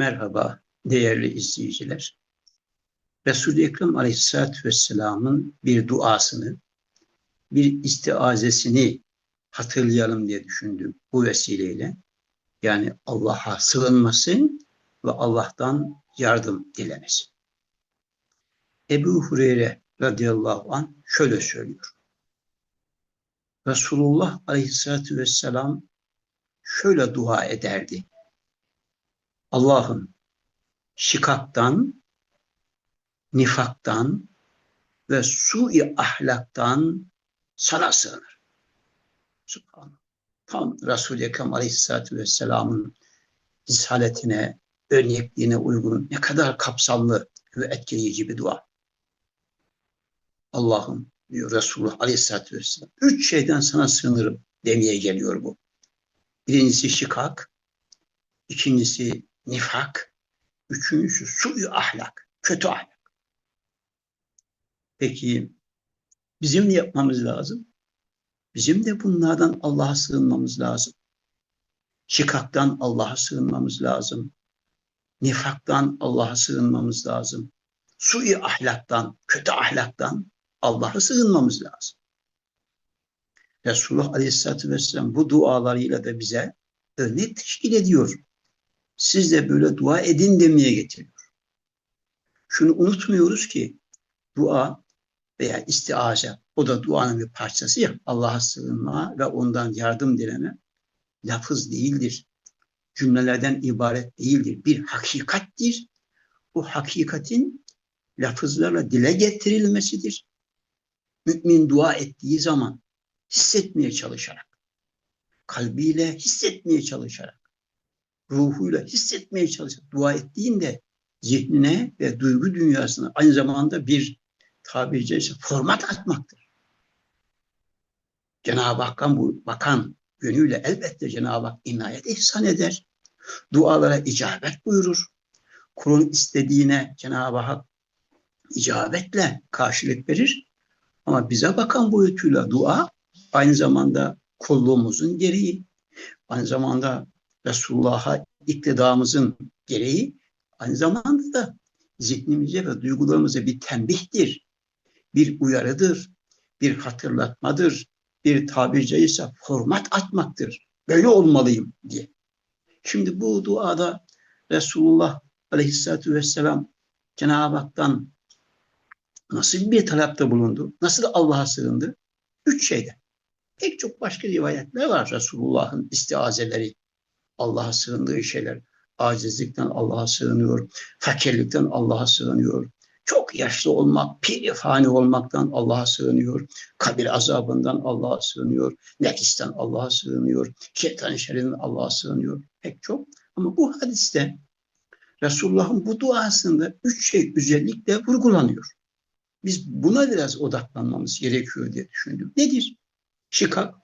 Merhaba değerli izleyiciler. Resul-i Ekrem Aleyhisselatü Vesselam'ın bir duasını, bir istiazesini hatırlayalım diye düşündüm bu vesileyle. Yani Allah'a sığınması ve Allah'tan yardım dilemesi. Ebu Hureyre radıyallahu an şöyle söylüyor. Resulullah aleyhissalatü vesselam şöyle dua ederdi. Allah'ım şikaktan, nifaktan ve sui ahlaktan sana sığınır. Subhanallah. Tam Resul-i Ekrem Aleyhisselatü Vesselam'ın risaletine, örnekliğine uygun ne kadar kapsamlı ve etkileyici bir dua. Allah'ım diyor Resulullah Aleyhisselatü Vesselam. Üç şeyden sana sığınırım demeye geliyor bu. Birincisi şikak, ikincisi nifak, üçüncüsü suyu ahlak, kötü ahlak. Peki bizim ne yapmamız lazım? Bizim de bunlardan Allah'a sığınmamız lazım. Şikaktan Allah'a sığınmamız lazım. Nifaktan Allah'a sığınmamız lazım. Sui ahlaktan, kötü ahlaktan Allah'a sığınmamız lazım. Resulullah Aleyhisselatü Vesselam bu dualarıyla da bize örnek teşkil ediyor. Siz de böyle dua edin demeye getiriyor. Şunu unutmuyoruz ki dua veya istiaze o da duanın bir parçası ya Allah'a sığınma ve ondan yardım dileme lafız değildir. Cümlelerden ibaret değildir. Bir hakikattir. Bu hakikatin lafızlarla dile getirilmesidir. Mümin dua ettiği zaman hissetmeye çalışarak, kalbiyle hissetmeye çalışarak, ruhuyla hissetmeye çalışarak dua ettiğinde zihnine ve duygu dünyasına aynı zamanda bir tabiri caizse format atmaktır. Cenab-ı Hakk'ın bu bakan yönüyle elbette Cenab-ı Hak inayet ihsan eder. Dualara icabet buyurur. Kulun istediğine Cenab-ı Hak icabetle karşılık verir. Ama bize bakan boyutuyla dua aynı zamanda kulluğumuzun gereği, aynı zamanda Resulullah'a iktidamızın gereği, aynı zamanda da zihnimize ve duygularımıza bir tembihtir, bir uyarıdır, bir hatırlatmadır, bir tabiri caizse format atmaktır. Böyle olmalıyım diye. Şimdi bu duada Resulullah Aleyhisselatü Vesselam Cenab-ı Hak'tan nasıl bir talepte bulundu? Nasıl Allah'a sığındı? Üç şeyden. Pek çok başka rivayetler var Resulullah'ın istiazeleri. Allah'a sığındığı şeyler. Acizlikten Allah'a sığınıyor. Fakirlikten Allah'a sığınıyor. Çok yaşlı olmak, pir fani olmaktan Allah'a sığınıyor. Kabir azabından Allah'a sığınıyor. Nefisten Allah'a sığınıyor. Şeytan şerrinden Allah'a sığınıyor. Pek çok. Ama bu hadiste Resulullah'ın bu duasında üç şey özellikle vurgulanıyor. Biz buna biraz odaklanmamız gerekiyor diye düşündüm. Nedir? Şikak.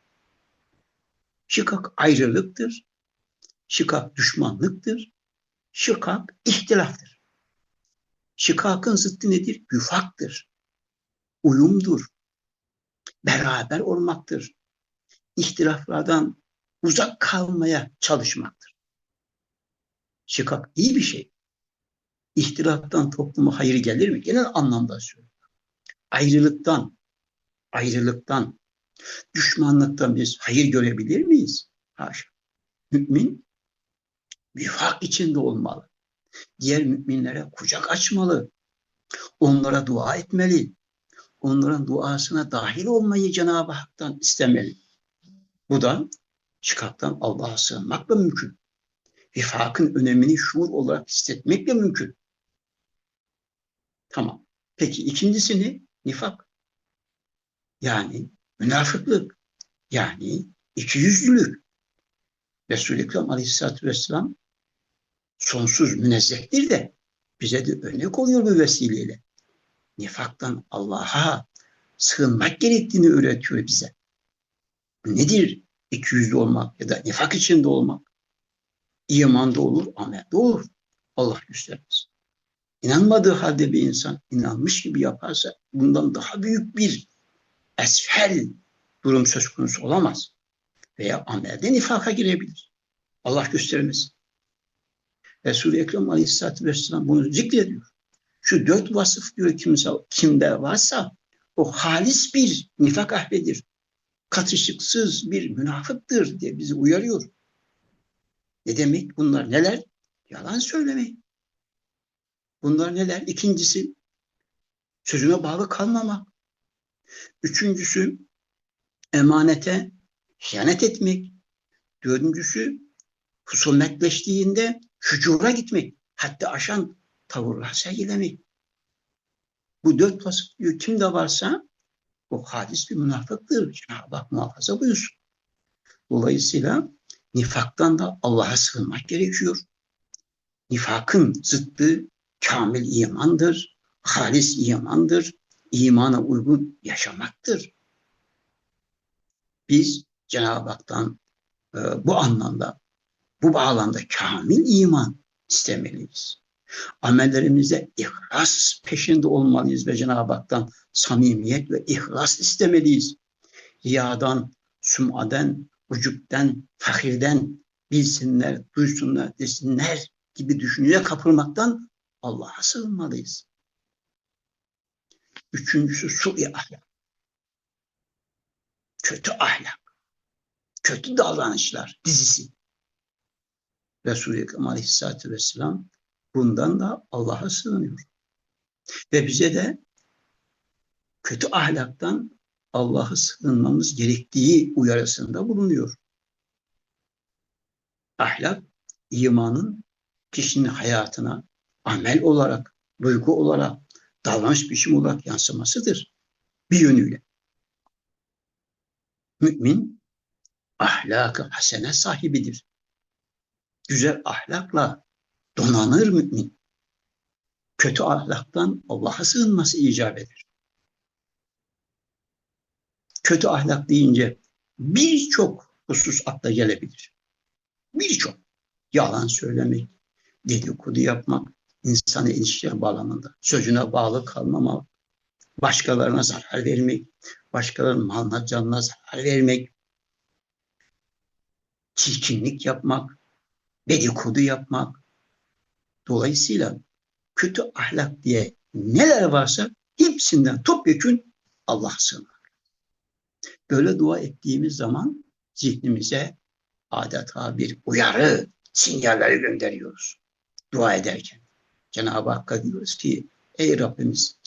Şikak ayrılıktır. Şikak düşmanlıktır. Şikak ihtilaftır. Şikakın zıttı nedir? Güfaktır. Uyumdur. Beraber olmaktır. İhtilaflardan uzak kalmaya çalışmaktır. Şikak iyi bir şey. İhtilaftan topluma hayır gelir mi? Genel anlamda söylüyorum. Ayrılıktan, ayrılıktan, düşmanlıktan biz hayır görebilir miyiz? Haşa. Mümin vifak içinde olmalı. Diğer müminlere kucak açmalı. Onlara dua etmeli. Onların duasına dahil olmayı Cenab-ı Hak'tan istemeli. Bu da çıkaktan Allah'a sığınmakla mümkün. Vifakın önemini şuur olarak hissetmekle mümkün. Tamam. Peki ikincisini nifak. Yani münafıklık. Yani ikiyüzlülük. Resul-i Ekrem Aleyhisselatü Vesselam sonsuz münezzehtir de bize de örnek oluyor bu vesileyle. Nifaktan Allah'a sığınmak gerektiğini öğretiyor bize. Nedir ikiyüzlü olmak ya da nifak içinde olmak? İmanda olur, amelde olur. Allah göstermez. İnanmadığı halde bir insan inanmış gibi yaparsa bundan daha büyük bir esfel durum söz konusu olamaz. Veya amelde nifaka girebilir. Allah göstermez. Resul-i Ekrem Aleyhisselatü Vesselam bunu zikrediyor. Şu dört vasıf diyor kimse, kimde varsa o halis bir nifak ahlidir. Katışıksız bir münafıktır diye bizi uyarıyor. Ne demek bunlar neler? Yalan söylemek. Bunlar neler? İkincisi sözüne bağlı kalmamak. Üçüncüsü emanete hıyanet etmek. Dördüncüsü husumetleştiğinde hücura gitmek. Hatta aşan tavırlar sergilemek. Bu dört vasıf diyor kimde varsa o hadis bir münafıktır. Cenab-ı Hak muhafaza buyursun. Dolayısıyla nifaktan da Allah'a sığınmak gerekiyor. Nifakın zıttı kamil imandır, halis imandır, imana uygun yaşamaktır. Biz Cenab-ı Hak'tan e, bu anlamda, bu bağlamda kamil iman istemeliyiz. Amellerimizde ihlas peşinde olmalıyız ve Cenab-ı Hak'tan samimiyet ve ihlas istemeliyiz. Riyadan, sümaden, ucupten, fakirden bilsinler, duysunlar, desinler gibi düşünceye kapılmaktan Allah'a sığınmalıyız. Üçüncüsü su'i ahlak. Kötü ahlak. Kötü davranışlar dizisi. Resulü Ekrem Aleyhisselatü Vesselam bundan da Allah'a sığınıyor. Ve bize de kötü ahlaktan Allah'a sığınmamız gerektiği uyarısında bulunuyor. Ahlak, imanın kişinin hayatına amel olarak, duygu olarak, davranış biçimi olarak yansımasıdır. Bir yönüyle. Mümin ahlakı hasene sahibidir. Güzel ahlakla donanır mümin. Kötü ahlaktan Allah'a sığınması icap eder. Kötü ahlak deyince birçok husus akla gelebilir. Birçok. Yalan söylemek, dedikodu yapmak, insan ilişkiler bağlamında sözüne bağlı kalmamak, başkalarına zarar vermek, başkalarının malına canına zarar vermek, çirkinlik yapmak, dedikodu yapmak. Dolayısıyla kötü ahlak diye neler varsa hepsinden topyekün Allah sığınmak. Böyle dua ettiğimiz zaman zihnimize adeta bir uyarı sinyalleri gönderiyoruz. Dua ederken. Cenab-ı Hakk'a diyoruz ki ey Rabbimiz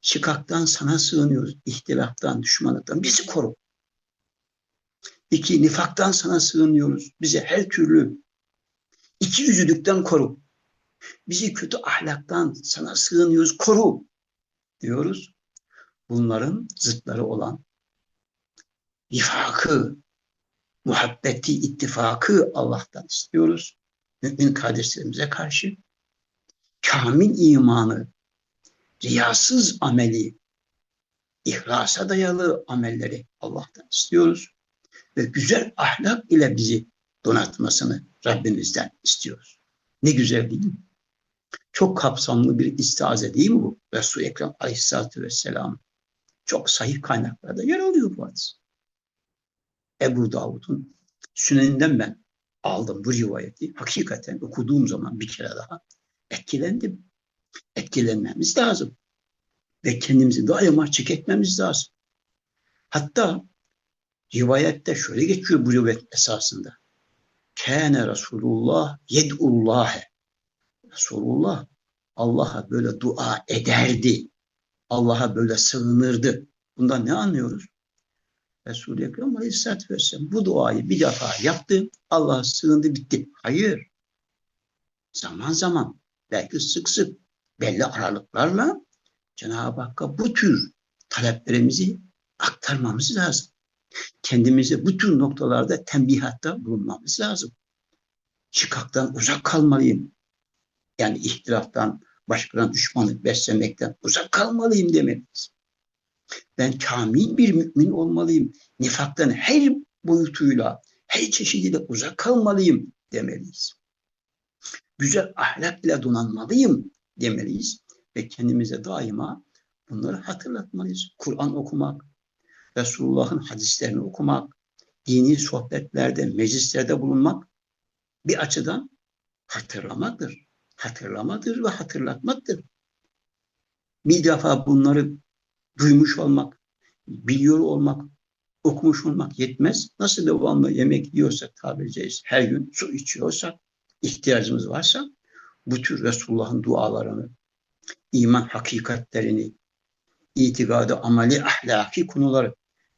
şikaktan sana sığınıyoruz. ihtilaftan, düşmanlıktan bizi koru. İki, nifaktan sana sığınıyoruz. Bizi her türlü iki yüzlülükten koru. Bizi kötü ahlaktan sana sığınıyoruz, koru diyoruz. Bunların zıtları olan nifakı, muhabbeti, ittifakı Allah'tan istiyoruz. Mümin kardeşlerimize karşı kamil imanı, riyasız ameli, ihlasa dayalı amelleri Allah'tan istiyoruz. Ve güzel ahlak ile bizi donatmasını Rabbimizden istiyoruz. Ne güzel değil mi? Çok kapsamlı bir istiaze değil mi bu? Resul-i Ekrem Aleyhisselatü Vesselam. Çok sahih kaynaklarda yer alıyor bu hadis. Ebu Davud'un süneninden ben aldım bu rivayeti. Hakikaten okuduğum zaman bir kere daha etkilendim. Etkilenmemiz lazım. Ve kendimizi daima çek etmemiz lazım. Hatta rivayette şöyle geçiyor bu rivayet esasında. Kâne Resulullah yed'ullâhe. Resulullah Allah'a böyle dua ederdi. Allah'a böyle sığınırdı. Bundan ne anlıyoruz? Resul-i Ekrem Aleyhisselatü Vesselam bu duayı bir defa yaptı. Allah'a sığındı bitti. Hayır. Zaman zaman belki sık sık belli aralıklarla Cenab-ı Hakk'a bu tür taleplerimizi aktarmamız lazım. Kendimize bu tür noktalarda tembihatta bulunmamız lazım. Çıkaktan uzak kalmalıyım. Yani ihtilaftan, başkalarına düşmanlık beslemekten uzak kalmalıyım demeliyiz. Ben kamil bir mümin olmalıyım. Nifaktan her boyutuyla, her çeşidiyle uzak kalmalıyım demeliyiz güzel ahlak ile donanmalıyım demeliyiz ve kendimize daima bunları hatırlatmalıyız. Kur'an okumak, Resulullah'ın hadislerini okumak, dini sohbetlerde, meclislerde bulunmak bir açıdan hatırlamadır. Hatırlamadır ve hatırlatmaktır. Bir defa bunları duymuş olmak, biliyor olmak, okumuş olmak yetmez. Nasıl devamlı yemek yiyorsak tabiri her gün su içiyorsak, ihtiyacımız varsa bu tür Resulullah'ın dualarını, iman hakikatlerini, itikadı, ameli, ahlaki konuları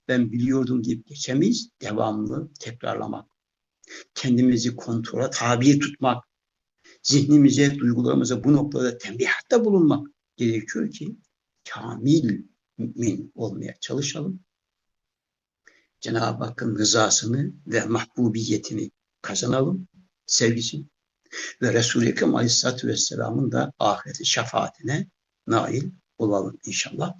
ben biliyordum deyip geçemeyiz. Devamlı tekrarlamak. Kendimizi kontrola tabi tutmak. Zihnimize, duygularımıza bu noktada tembihatta bulunmak gerekiyor ki kamil mümin olmaya çalışalım. Cenab-ı Hakk'ın rızasını ve mahbubiyetini kazanalım, sevgisini ve Resul-i Ekrem Aleyhisselatü Vesselam'ın da ahireti şefaatine nail olalım inşallah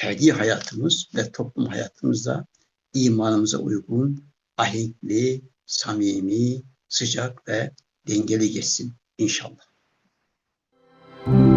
tercih hayatımız ve toplum hayatımızda imanımıza uygun, ahenkli, samimi, sıcak ve dengeli geçsin inşallah. Müzik